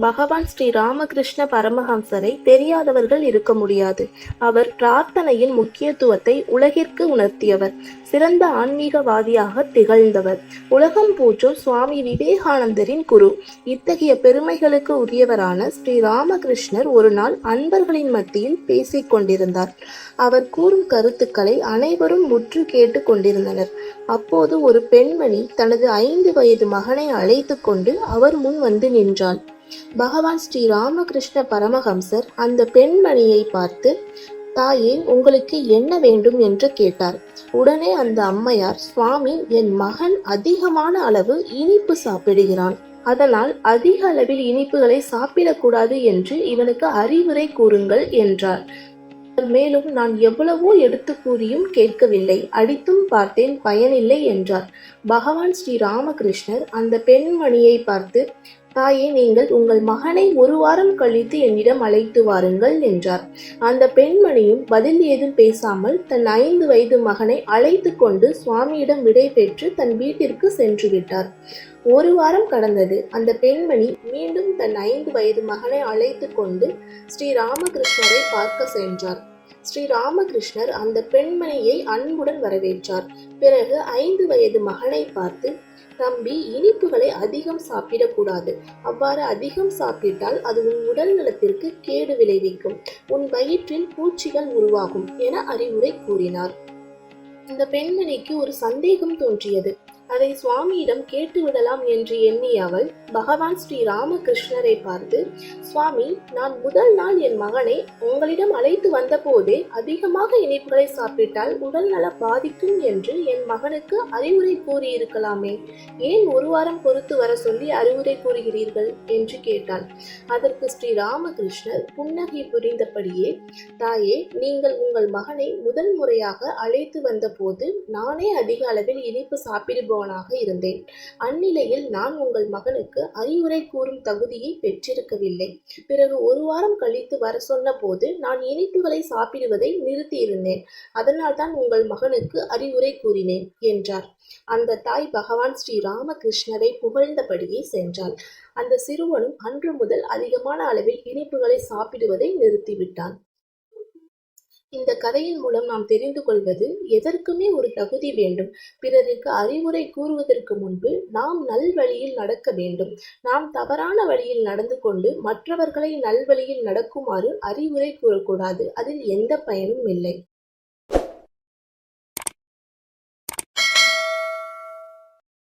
பகவான் ஸ்ரீ ராமகிருஷ்ண பரமஹம்சரை தெரியாதவர்கள் இருக்க முடியாது. அவர் பிரார்த்தனையின் முக்கியத்துவத்தை உலகிற்கு உணர்த்தியவர். சிறந்த ஆன்மீகவாதியாக திகழ்ந்தவர். உலகம் போற்றும் சுவாமி விவேகானந்தரின் குரு. இத்தகைய பெருமைகளுக்கு உரியவரான ஸ்ரீ ராமகிருஷ்ணர் ஒரு நாள் அன்பர்களின் மத்தியில் பேசிக் கொண்டிருந்தார். அவர் கூறும் கருத்துக்களை அனைவரும் முற்று கேட்டு கொண்டிருந்தனர். அப்போது ஒரு பெண்மணி தனது ஐந்து வயது மகனை அழைத்து கொண்டு அவர் முன் வந்து நின்றாள். பகவான் ஸ்ரீ ராமகிருஷ்ண பரமஹம்சர் அந்த பெண்மணியை பார்த்து தாயே உங்களுக்கு என்ன வேண்டும்? என்று கேட்டார். உடனே அந்த அம்மையார் சுவாமி என் மகன் அதிகமான அளவு இனிப்பு சாப்பிடுகிறான். அதனால் அதிக அளவில் இனிப்புகளை சாப்பிடக்கூடாது என்று இவனுக்கு அறிவுரை கூறுங்கள் என்றார். மேலும் நான் எவ்வளவோ எடுத்து கூறியும் கேட்கவில்லை. அடித்தும் பார்த்தேன் பயனில்லை என்றார். பகவான் ஸ்ரீ ராமகிருஷ்ணர் அந்த பெண்மணியை பார்த்து தாயே நீங்கள் உங்கள் மகனை ஒரு வாரம் கழித்து என்னிடம் அழைத்து வாருங்கள் என்றார். அந்த பெண்மணியும் பதில் ஏதும் பேசாமல் தன் ஐந்து வயது மகனை அழைத்து கொண்டு சுவாமியிடம் விடை பெற்று தன் வீட்டிற்கு சென்று விட்டார். ஒரு வாரம் கடந்தது. அந்த பெண்மணி மீண்டும் தன் ஐந்து வயது மகனை அழைத்து கொண்டு ஸ்ரீ ராமகிருஷ்ணரை பார்க்க சென்றார். ஸ்ரீ ராமகிருஷ்ணர் அந்த பெண்மணியை அன்புடன் வரவேற்றார். பிறகு ஐந்து வயது மகனை பார்த்து தம்பி இனிப்புகளை அதிகம் சாப்பிடக்கூடாது. அவ்வாறு அதிகம் சாப்பிட்டால் அது உன் உடல் நலத்திற்கு கேடு விளைவிக்கும். உன் வயிற்றில் பூச்சிகள் உருவாகும் என அறிவுரை கூறினார். இந்த பெண்மணிக்கு ஒரு சந்தேகம் தோன்றியது. அதை சுவாமியிடம் கேட்டுவிடலாம் என்று எண்ணிய அவள் பகவான் ஸ்ரீ ராமகிருஷ்ணரை பார்த்து சுவாமி நான் முதல் நாள் என் மகனை உங்களிடம் அழைத்து வந்தபோதே அதிகமாக இனிப்புகளை சாப்பிட்டால் உடல் நல பாதிக்கும் என்று என் மகனுக்கு அறிவுரை கூறியிருக்கலாமே. ஏன் ஒரு வாரம் பொறுத்து வர சொல்லி அறிவுரை கூறுகிறீர்கள்? என்று கேட்டாள். அதற்கு ஸ்ரீ ராமகிருஷ்ணர் புன்னகை புரிந்தபடியே தாயே நீங்கள் உங்கள் மகனை முதல் முறையாக அழைத்து வந்தபோது நானே அதிக அளவில் இனிப்பு செய்பவனாக இருந்தேன். அந்நிலையில் நான் உங்கள் மகனுக்கு அறிவுரை கூறும் தகுதியை பெற்றிருக்கவில்லை. பிறகு ஒரு வாரம் கழித்து வர சொன்ன போது நான் இனிப்புகளை சாப்பிடுவதை நிறுத்தியிருந்தேன். அதனால்தான் உங்கள் மகனுக்கு அறிவுரை கூறினேன் என்றார். அந்த தாய் பகவான் ஸ்ரீ ராமகிருஷ்ணரை புகழ்ந்தபடியே சென்றாள். அந்த சிறுவனும் அன்று முதல் அதிகமான அளவில் இனிப்புகளை சாப்பிடுவதை நிறுத்திவிட்டான். இந்த கதையின் மூலம் நாம் தெரிந்து கொள்வது எதற்குமே ஒரு தகுதி வேண்டும். பிறருக்கு அறிவுரை கூறுவதற்கு முன்பு நாம் நல்வழியில் நடக்க வேண்டும். நாம் தவறான வழியில் நடந்து கொண்டு மற்றவர்களை நல்வழியில் நடக்குமாறு அறிவுரை கூறக்கூடாது. அதில் எந்த பயனும் இல்லை.